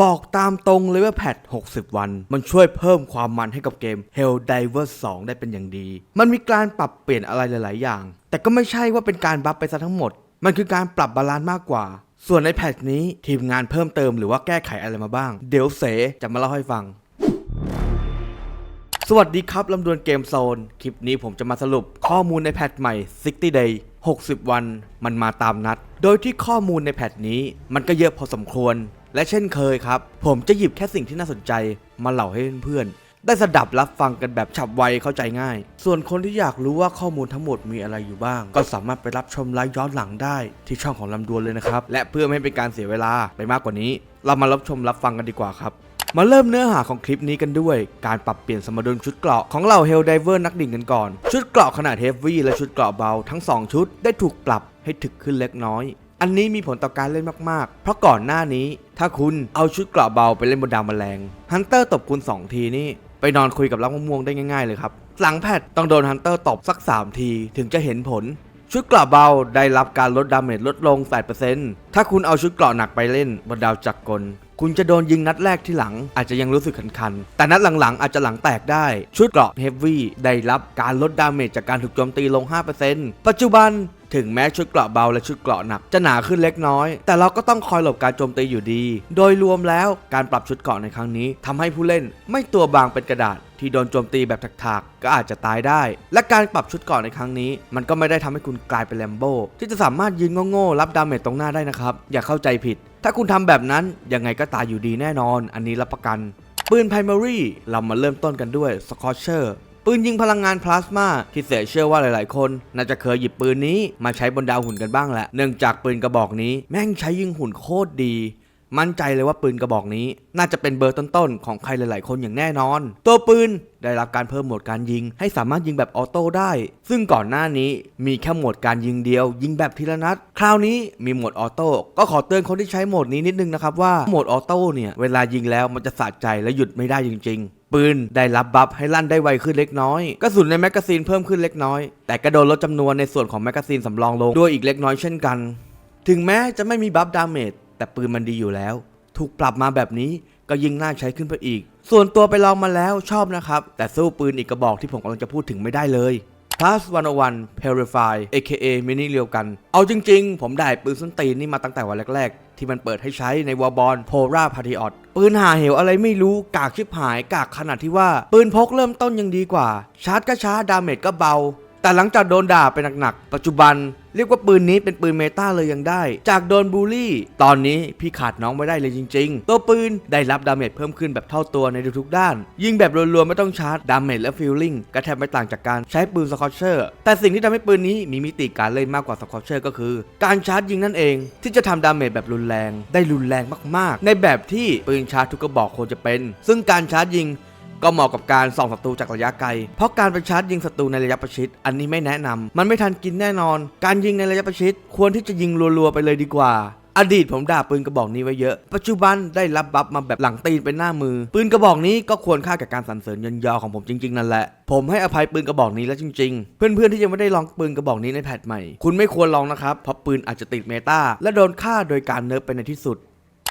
บอกตามตรงเลยว่าแพท60 วัน มันช่วยเพิ่มความมันให้กับเกม Helldivers 2ได้เป็นอย่างดี มันมีการปรับเปลี่ยนอะไรหลาย ๆ อย่าง แต่ก็ไม่ใช่ว่าเป็นการบัฟไปซะทั้งหมด มันคือการปรับบาลานซ์มากกว่า ส่วนในแพทนี้ทีมงานเพิ่มเติมหรือว่าแก้ไขอะไรมาบ้าง เดี๋ยวเสจะมาเล่าให้ฟังสวัสดีครับลำดวนเกมโซน คลิปนี้ผมจะมาสรุปข้อมูลในแพทใหม่ 60 day 60 วัน มันมาตามนัด โดยที่ข้อมูลในแพทนี้มันก็เยอะพอสมควร และเช่นเคยครับ ผมจะหยิบแค่สิ่งที่น่าสนใจมาเล่าให้เพื่อนๆ ได้สดับรับฟังกันแบบฉับไวเข้าใจง่าย ส่วนคนที่อยากรู้ว่าข้อมูลทั้งหมดมีอะไรอยู่บ้าง ก็สามารถไปรับชมไลฟ์ย้อนหลังได้ที่ช่องของลำดวนเลยนะครับ และเพื่อไม่ให้เป็นการเสียเวลาไปมากกว่านี้ เรามารับชมรับฟังกันดีกว่าครับมาเริ่มเนื้อหาของคลิปนี้กันด้วย การปรับเปลี่ยนสมดุลชุดเกราะของเหล่าเฮลไดเวอร์นักดิ่งกันก่อน ชุดเกราะขนาดเฮฟวี่และชุดเกราะเบาทั้ง 2 ชุดได้ถูกปรับให้ถึกขึ้นเล็กน้อย อันนี้มีผลต่อการเล่นมากๆ เพราะก่อนหน้านี้ ถ้าคุณเอาชุดเกราะเบาไปเล่นบนดาวแมลงฮันเตอร์ตบคุณ 2 ทีนี่ ไปนอนคุยกับลักมะม่วงได้ง่ายๆเลยครับ หลังแพทต้องโดนฮันเตอร์ตบสัก 3 ทีถึงจะเห็นผล ชุดเกราะเบาได้รับการลดดาเมจลดลง 8%ถ้าคุณเอาชุดเกราะหนักไปเล่นบนดาวจักรกล คุณจะโดนยิงนัดแรกที่หลังอาจจะยังรู้สึกคันๆ แต่นัดหลังๆ อาจจะหลังแตกได้ ชุดเกราะเฮฟวี่ได้รับการลดดาเมจจากการถูกโจมตีลง 5%ปัจจุบันถึงแม้ชุดเกราะเบาและชุดเกราะหนักจะหนาขึ้นเล็กน้อย แต่เราก็ต้องคอยหลบการโจมตีอยู่ดี โดยรวมแล้วการปรับชุดเกราะในครั้งนี้ทำให้ผู้เล่นไม่ตัวบางเป็นกระดาษ ที่โดนโจมตีแบบถักๆก็อาจจะตายได้ และการปรับชุดเกราะในครั้งนี้ มันก็ไม่ได้ทำให้คุณกลายเป็นแลมโบ้ที่จะสามารถยืนโง่ๆรับดาเมจตรงหน้าได้นะครับ อย่าเข้าใจผิด ถ้าคุณทำแบบนั้นยังไงก็ตายอยู่ดีแน่นอน อันนี้รับประกัน ปืน Primary เรามาเริ่มต้นกันด้วย Scorcher ปืนยิงพลังงานพลาสมาที่เสียเชื่อว่าหลายๆ คน น่าจะเคยหยิบปืนนี้มาใช้บนดาวหุ่นกันบ้างแหละ เนื่องจากปืนกระบอกนี้แม่งใช้ยิงหุ่นโคตรดี มั่นใจเลยว่าปืนกระบอกนี้ น่าจะเป็นเบอร์ต้นๆ ของใครหลาย ๆ คนอย่างแน่นอน ตัวปืนได้รับการเพิ่มโหมดการยิง ให้สามารถยิงแบบออโต้ได้ ซึ่งก่อนหน้านี้มีแค่โหมดการยิงเดียว ยิงแบบทีละนัด คราวนี้มีโหมดออโต้ก็ขอเตือนคนที่ใช้โหมดนี้นิดนึงนะครับว่าโหมดออโต้เนี่ยเวลายิงแล้วมันจะสะใจและหยุดไม่ได้จริง ๆปืนได้รับบัฟให้ลั่นได้ไวขึ้นเล็กน้อยกระสุนในแมกกาซีนเพิ่มขึ้นเล็กน้อย แต่ก็โดนลดจำนวนในส่วนของแมกกาซีนสำรองลงด้วยอีกเล็กน้อยเช่นกัน ถึงแม้จะไม่มีบัฟดาเมจ แต่ปืนมันดีอยู่แล้ว ถูกปรับมาแบบนี้ก็ยิ่งน่าใช้ขึ้นไปอีก ส่วนตัวไปลองมาแล้วชอบนะครับ แต่สู้ปืนอีกกระบอกที่ผมกำลังจะพูดถึงไม่ได้เลย plus 101 purify aka mini เรียวกัน เอาจริงๆ ผมได้ปืนส้นตีนนี่มาตั้งแต่วันแรกๆ ที่มันเปิดให้ใช้ในวอร์บอลโพราพาริออตปืนหาเหวอะไรไม่รู้ กากชิบหาย กากขนาดที่ว่า ปืนพกเริ่มต้นยังดีกว่า ชาร์จก็ช้าดาเมจก็เบา แต่หลังจากโดนด่าไปหนักๆ ปัจจุบัน เรียกว่าปืนนี้เป็นปืนเมตาเลยยังได้ จากโดนบูลลี่ ตอนนี้พี่ขาดน้องไม่ได้เลยจริง ๆ ตัวปืนได้รับดาเมจเพิ่มขึ้นแบบเท่าตัวในทุกๆด้าน ยิงแบบรัวๆไม่ต้องชาร์จดาเมจและฟิลลิ่งก็แทบไม่ต่างจากการใช้ปืนสกอตเชอร์ แต่สิ่งที่ทำให้ปืนนี้มีมิติการเล่นมากกว่าสกอตเชอร์ก็คือ การชาร์จยิงนั่นเอง ที่จะทำดาเมจแบบรุนแรง ได้รุนแรงมากๆ ในแบบที่ปืนชาร์จทุกกระบอกควรจะเป็น ซึ่งการชาร์จยิง ก็เหมาะกับการส่องศัตรูจากระยะไกล เพราะการไปชาร์จยิงศัตรูในระยะประชิด อันนี้ไม่แนะนำมันไม่ทันกินแน่นอน การยิงในระยะประชิด ควรที่จะยิงรัวๆไปเลยดีกว่า อดีตผมด่าปืนกระบอกนี้ไว้เยอะ ปัจจุบันได้รับบัฟมาแบบหลังตีนเป็นหน้ามือ ปืนกระบอกนี้ก็ควรค่ากับการสรรเสริญยนยอของผมจริงๆนั่นแหละ ผมให้อภัยปืนกระบอกนี้แล้วจริง ๆ เพื่อนๆที่ยังไม่ได้ลองปืนกระบอกนี้ในแพทใหม่ คุณไม่ควรลองนะครับ เพราะปืนอาจจะติดเมตาและโดนฆ่าโดยการเนิร์ฟไปในที่สุด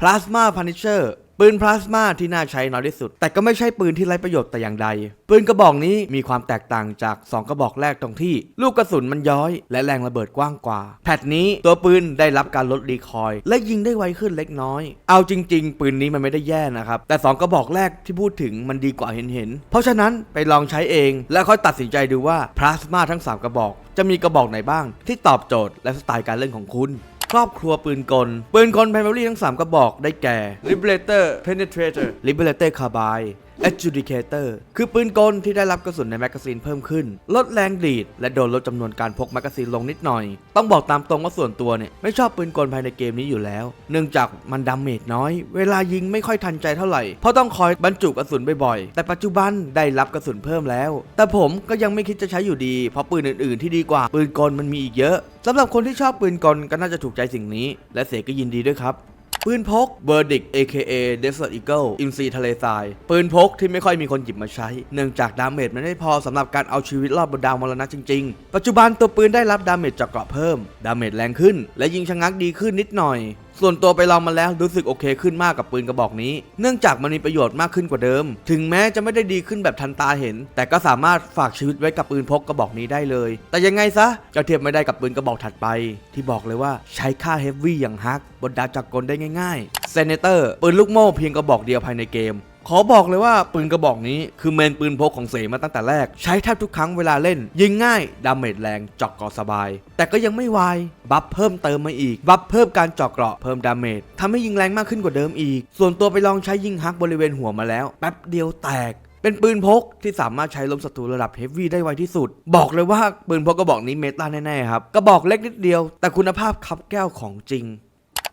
Plasma Punisher ปืนพลาสมาที่น่าใช้น้อยที่สุด แต่ก็ไม่ใช่ปืนที่ไร้ประโยชน์แต่อย่างใด ปืนกระบอกนี้มีความแตกต่างจาก 2 กระบอกแรกตรงที่ ลูกกระสุนมันย้อย และแรงระเบิดกว้างกว่า แพทนี้ตัวปืนได้รับการลดรีคอยล์และยิงได้ไวขึ้นเล็กน้อย เอาจริง ๆ ปืนนี้มันไม่ได้แย่นะครับ แต่ 2 กระบอกแรกที่พูดถึงมันดีกว่าเห็นๆเพราะฉะนั้นไปลองใช้เอง แล้วค่อยตัดสินใจดูว่าพลาสมาทั้ง 3 กระบอก จะมีกระบอกไหนบ้าง ที่ตอบโจทย์และสไตล์การเล่นของคุณ ครอบครัวปืนกล ปืนกล Primary ทั้ง 3 กระบอกได้แก่ Liberator Penetrator Liberator Carbine Adjudicator คือปืนกลที่ได้รับกระสุนในแมกกาซีนเพิ่มขึ้น ลดแรงดีด และโดนลดจำนวนการพกแมกกาซีนลงนิดหน่อย ต้องบอกตามตรงว่าส่วนตัวเนี่ย ไม่ชอบปืนกลภายในเกมนี้อยู่แล้ว เนื่องจากมันดาเมจน้อย เวลายิงไม่ค่อยทันใจเท่าไหร่ เพราะต้องคอยบรรจุกระสุนบ่อยๆ แต่ปัจจุบันได้รับกระสุนเพิ่มแล้ว แต่ผมก็ยังไม่คิดจะใช้อยู่ดี เพราะปืนอื่นๆ ที่ดีกว่าปืนกลมันมีอีกเยอะสำหรับคนที่ชอบปืนกลก็น่าจะถูกใจสิ่งนี้ และเสกก็ยินดีด้วยครับ ปืนพก Verdict AKA Desert Eagle อินซีทะเลทราย ปืนพกที่ไม่ค่อยมีคนหยิบมาใช้ เนื่องจากดาเมจมันไม่พอสำหรับการเอาชีวิตรอดบนดาวมรณะจริงๆ ปัจจุบันตัวปืนได้รับดาเมจจากเกราะเพิ่ม ดาเมจแรงขึ้น และยิงชะงักดีขึ้นนิดหน่อย ส่วนตัวไปลองมาแล้วรู้สึกโอเคขึ้นมากกับปืนกระบอกนี้ เนื่องจากมันมีประโยชน์มากขึ้นกว่าเดิม ถึงแม้จะไม่ได้ดีขึ้นแบบทันตาเห็น แต่ก็สามารถฝากชีวิตไว้กับปืนพกกระบอกนี้ได้เลย แต่ยังไงซะจะเทียบไม่ได้กับปืนกระบอกถัดไป ที่บอกเลยว่าใช้ค่าเฮฟวี่อย่างฮักบนดาจักรกลได้ง่ายๆเซเนเตอร์ปืนลูกโม่เพียงกระบอกเดียวภายในเกม ขอบอกเลยว่าปืนกระบอกนี้คือเมนปืนพกของเสมาตั้งแต่แรก ใช้แทบทุกครั้งเวลาเล่น ยิงง่าย ดาเมจแรงเจอกเกาะสบาย แต่ก็ยังไม่วาย บัฟเพิ่มเติมมาอีก บัฟเพิ่มการเจาะเกราะเพิ่มดาเมจทำให้ยิงแรงมากขึ้นกว่าเดิมอีก ส่วนตัวไปลองใช้ยิงฮักบริเวณหัวมาแล้ว แป๊บเดียวแตกเป็นปืนพกที่สามารถใช้ล้มศัตรูระดับเฮฟวี่ได้ไวที่สุด บอกเลยว่าปืนพกกระบอกนี้เมตาแน่ๆครับกระบอกเล็กนิดเดียว แต่คุณภาพคับแก้วของจริง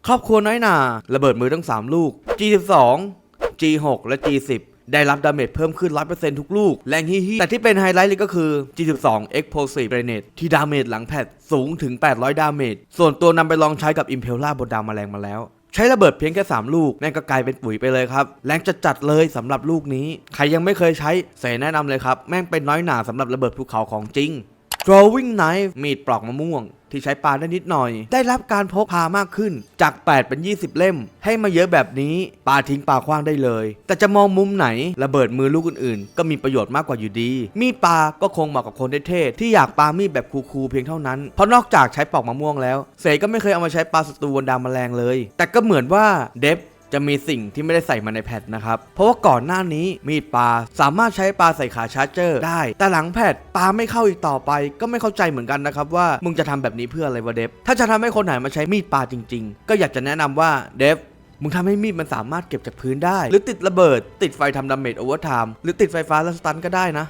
ครอบครัวน้อยหนาระเบิดมือทั้ง 3 ลูก G12 G6 และ G10 ได้รับดาเมจเพิ่มขึ้น 100%ทุกลูก แรงฮีฮีแต่ที่เป็นไฮไลท์เลยก็คือ G12 Explosive Grenade ที่ดาเมจหลังแพทสูงถึง 800 ดาเมจ ส่วนตัวนำไปลองใช้กับ Impella บนดาวแมลงมาแล้ว ใช้ระเบิดเพียงแค่ 3 ลูกแม่งก็กลายเป็นปุ๋ยไปเลยครับ แรงจัดจัดเลยสำหรับลูกนี้ ใครยังไม่เคยใช้เสแนะนำเลยครับ แม่งเป็นน้อยหนาสำหรับระเบิดภูเขาของจริง drawing knife มีดปลอกมะม่วง ที่ใช้ปาได้นิดหน่อย ได้รับการพกพามากขึ้นจาก 8 เป็น 20 เล่ม ให้มาเยอะแบบนี้ปาทิ้งปาคว้างได้เลย แต่จะมองมุมไหนระเบิดมือลูกอื่นๆ ก็มีประโยชน์มากกว่าอยู่ดี มีดปาก็คงเหมาะกับคนเท่ๆที่อยากปามีดแบบคูลๆเพียงเท่านั้น เพราะนอกจากใช้ปลอกมะม่วงแล้ว เสกก็ไม่เคยเอามาใช้ปาศัตรูบนดาวแมลงเลย แต่ก็เหมือนว่าเดฟ จะมีสิ่งที่ไม่ได้ใส่มาในแพทนะครับ เพราะว่าก่อนหน้านี้มีดปลาสามารถใช้ปลาใส่ขาชาร์เจอร์ได้ แต่หลังแพทปลาไม่เข้าอีกต่อไป ก็ไม่เข้าใจเหมือนกันนะครับว่ามึงจะทำแบบนี้เพื่ออะไรวะเดฟ ถ้าจะทำให้คนหันมาใช้มีดปลาจริง ๆ ก็อยากจะแนะนำว่าเดฟมึงทำให้มีดมันสามารถเก็บจากพื้นได้ หรือติดระเบิด ติดไฟทำดาเมจโอเวอร์ไทม์หรือติดไฟฟ้าแล้วสตันก็ได้นะ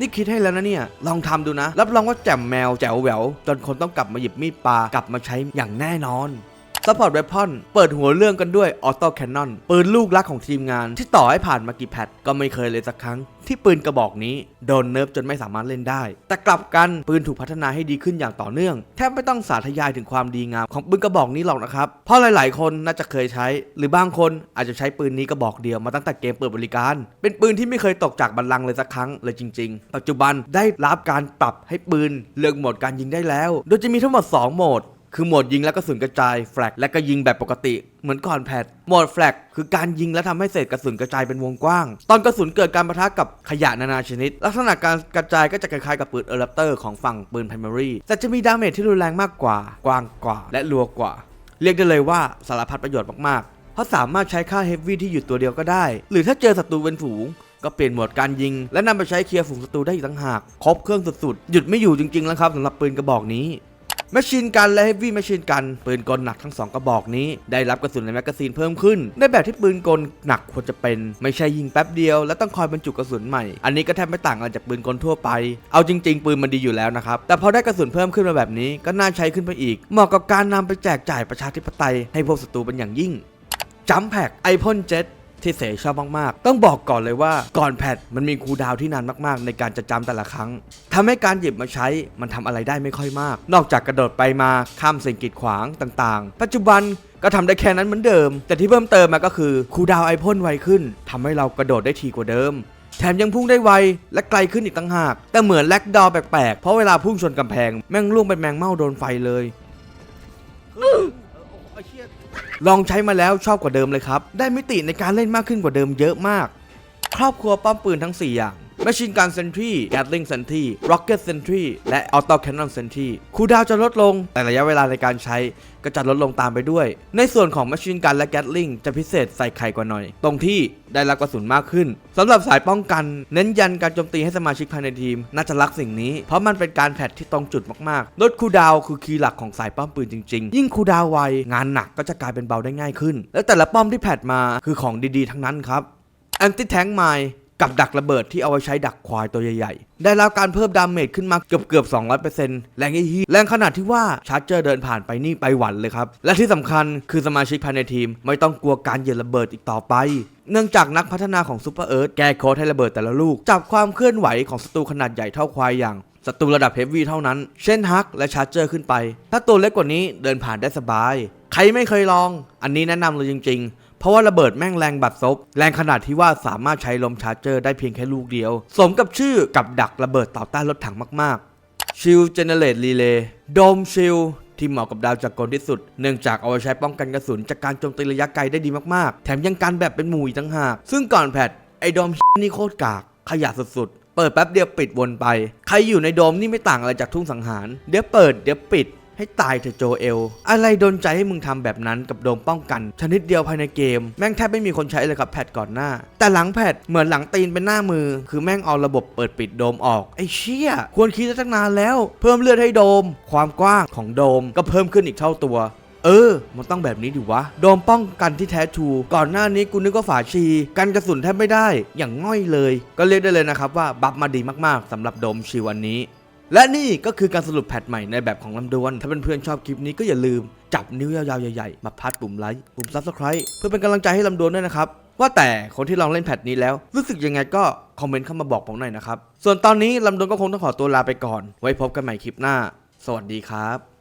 นี่คิดให้แล้วนะเนี่ย ลองทำดูนะ รับรองว่าแจ่มแมวแจ๋วแหววจนคนต้องกลับมาหยิบมีดปลากลับมาใช้อย่างแน่นอน ซัพพอร์ตเวพอนเปิดหัวเรื่องกันด้วยออโต้แคนนอนปืนลูกรักของทีมงานที่ต่อให้ผ่านมากี่แพทก็ไม่เคยเลยสักครั้ง ที่ปืนกระบอกนี้โดนเนิร์ฟจนไม่สามารถเล่นได้ แต่กลับกันปืนถูกพัฒนาให้ดีขึ้นอย่างต่อเนื่อง แทบไม่ต้องสาธยายถึงความดีงามของปืนกระบอกนี้หรอกนะครับ เพราะหลาย ๆ คนน่าจะเคยใช้ หรือบางคนอาจจะใช้ปืนนี้กระบอกเดียวมาตั้งแต่เกมเปิดบริการ เป็นปืนที่ไม่เคยตกจากบัลลังก์เลยสักครั้งเลยจริง ๆ ปัจจุบันได้รับการปรับให้ปืนเลือกโหมดการยิงได้แล้ว โดยจะมีทั้งหมด 2 โหมด คือโหมดยิงแล้วกระสุนกระจายแฟลกและก็ยิงแบบปกติเหมือนก่อนแพทโหมดแฟลกคือการยิงและทำให้เศษกระสุนกระจายเป็นวงกว้าง ตอนกระสุนเกิดการปะทะกับขยะนานาชนิด ลักษณะการกระจายก็จะคล้ายๆกับปืนเออร์รัปเตอร์ของฝั่งปืนไพรมารีแต่จะมีดาเมจที่รุนแรงมากกว่า กว้างกว่า และรัวกว่า เรียกได้เลยว่าสารพัดประโยชน์มากๆ เพราะสามารถใช้ค่าเฮฟวี่ที่อยู่ตัวเดียวก็ได้ หรือถ้าเจอศัตรูเป็นฝูงก็เปลี่ยนโหมดการยิง และนำไปใช้เคลียร์ฝูงศัตรูได้อีกต่างหาก ครบเครื่องสุดๆ หยุดไม่อยู่จริงๆแล้วครับสำหรับปืนกระบอกนี้ แมชชีนกันและเฮฟวี่แมชชีนกันปืนกลหนักทั้งสองกระบอกนี้ ได้รับกระสุนในแมกกาซีนเพิ่มขึ้น ในแบบที่ปืนกลหนักควรจะเป็นไม่ใช่ยิงแป๊บเดียว และต้องคอยบรรจุกระสุนใหม่ อันนี้ก็แทบไม่ต่างกันจากปืนกลทั่วไป เอาจริง ๆ ปืนมันดีอยู่แล้วนะครับ แต่พอได้กระสุนเพิ่มขึ้นมาแบบนี้ก็น่าใช้ขึ้นไปอีก เหมาะกับการนำไปแจกจ่ายประชาธิปไตยให้พวกศัตรูเป็นอย่างยิ่งจัมแพกไอพ่นเจ็ต ที่เสชอบมากๆ ต้องบอกก่อนเลยว่าก่อนแพทมันมีคูดาวที่นานมากๆ ในการจะจำแต่ละครั้งทำให้การหยิบมาใช้มันทำอะไรได้ไม่ค่อยมาก นอกจากกระโดดไปมาข้ามสิ่งกีดขวางต่างๆ ปัจจุบันก็ทำได้แค่นั้นเหมือนเดิม แต่ที่เพิ่มเติมมาก็คือคูดาวไอพ่นไวขึ้นทำให้เรากระโดดได้ทีกว่าเดิม แถมยังพุ่งได้ไวและไกลขึ้นอีกต่างหาก แต่เหมือนแลกดอแปลกๆ เพราะเวลาพุ่งชนกำแพงแม่งล่วงเป็นแมงเม่าโดนไฟเลย ลองใช้มาแล้วชอบกว่าเดิมเลยครับ ได้มิติในการเล่นมากขึ้นกว่าเดิมเยอะมาก ครอบครัวป้อมปืนทั้ง 4 อย่าง Machine Gun Sentry Gatling Sentry Rocket Sentry และ Auto Cannon Sentry คูดาวจะลดลง แต่ระยะเวลาในการใช้ก็จะลดลงตามไปด้วย ในส่วนของ Machine Gun และ Gatling จะพิเศษใส่ไข่กว่าหน่อย ตรงที่ได้รับกระสุนมากขึ้นสำหรับสายป้องกัน เน้นยันการโจมตีให้สมาชิกภายในทีม น่าจะรักสิ่งนี้ เพราะมันเป็นการแพทที่ตรงจุดมากๆ ลดคูดาวคือคีย์หลักของสายป้อมปืนจริง ๆ ยิ่งคูดาวไวงานหนักก็จะกลายเป็นเบาได้ง่ายขึ้น และแต่ละป้อมที่แพทมาคือของดีๆ ทั้งนั้นครับแอนติแทงไม กับดักระเบิดที่เอาไว้ใช้ดักควายตัวใหญ่ๆ ได้รับการเพิ่มดาเมจขึ้นมาเกือบเกือบ200%แรงยี่แรงขนาดที่ว่าชาร์เจอร์เดินผ่านไปนี่ไปหวันเลยครับ และที่สำคัญคือสมาชิกภายในทีม ไม่ต้องกลัวการเหยียบระเบิดอีกต่อไปเนื่องจากนักพัฒนาของซูเปอร์เอิร์ธแก้โค้ดให้ระเบิดแต่ละลูก จับความเคลื่อนไหวของศัตรูขนาดใหญ่เท่าควายอย่างศัตรูระดับเฮฟวี่เท่านั้น เช่นฮักและชาร์เจอร์ขึ้นไป ถ้าตัวเล็กกว่านี้เดินผ่านได้สบาย ใครไม่เคยลอง อันนี้แนะนำเลยจริง ๆ เพราะว่าระเบิดแม่งแรงบัดซบ แรงขนาดที่ว่าสามารถใช้ลมชาร์เจอร์ได้เพียงแค่ลูกเดียว สมกับชื่อกับดักระเบิดต่อต้านรถถังมากๆชิลเจเนเรตรีเลย์โดมชิลที่เหมาะกับดาวจักรกลที่สุด เนื่องจากเอาไว้ใช้ป้องกันกระสุนจากการโจมตีระยะไกลได้ดีมากๆ แถมยังกันแบบเป็นหมู่อีกต่างหาก ซึ่งก่อนแพทไอ้โดมนี่โคตรกาก ขยะสุดๆ เปิดแป๊บเดียวปิดวนไป ใครอยู่ในโดมนี่ไม่ต่างอะไรจากทุ่งสังหาร เดี๋ยวเปิดเดี๋ยวปิด ให้ตายเถอะโจเอล อะไรโดนใจให้มึงทำแบบนั้นกับโดมป้องกัน ชนิดเดียวภายในเกม แม่งแทบไม่มีคนใช้เลยครับแพทก่อนหน้า แต่หลังแพทเหมือนหลังตีนเป็นหน้ามือ คือแม่งเอาระบบเปิดปิดโดมออกไอ้เชี่ยควรคิดตั้งนานแล้ว เพิ่มเลือดให้โดม ความกว้างของโดมก็เพิ่มขึ้นอีกเท่าตัวเออ มันต้องแบบนี้ดิวะ โดมป้องกันที่แท้ทู ก่อนหน้านี้กูนึกว่าฝาชี กันกระสุนแทบไม่ได้ อย่างง่อยเลย ก็เรียกได้เลยนะครับว่า บัฟมาดีมากๆสำหรับโดมชิวันนี้ และนี่ก็คือการสรุปแพทใหม่ในแบบของลำดวน ถ้าเเพื่อนๆชอบคลิปนี้ก็อย่าลืมจับนิ้วยาวๆใหญ่ๆ มาพัดปุ่มไลค์ปุ่มซับสไคร b e เพื่อเป็นกำลังใจให้ลำดวนด้วยนะครับ ว่าแต่คนที่ลองเล่นแพทนี้แล้ว รู้สึกยังไงก็คอมเมนต์เข้ามาบอกผมหน่อยนะครับ ส่วนตอนนี้ลำดวนก็คงต้องขอตัวลาไปก่อน ไว้พบกันใหม่คลิปหน้า สวัสดีครับ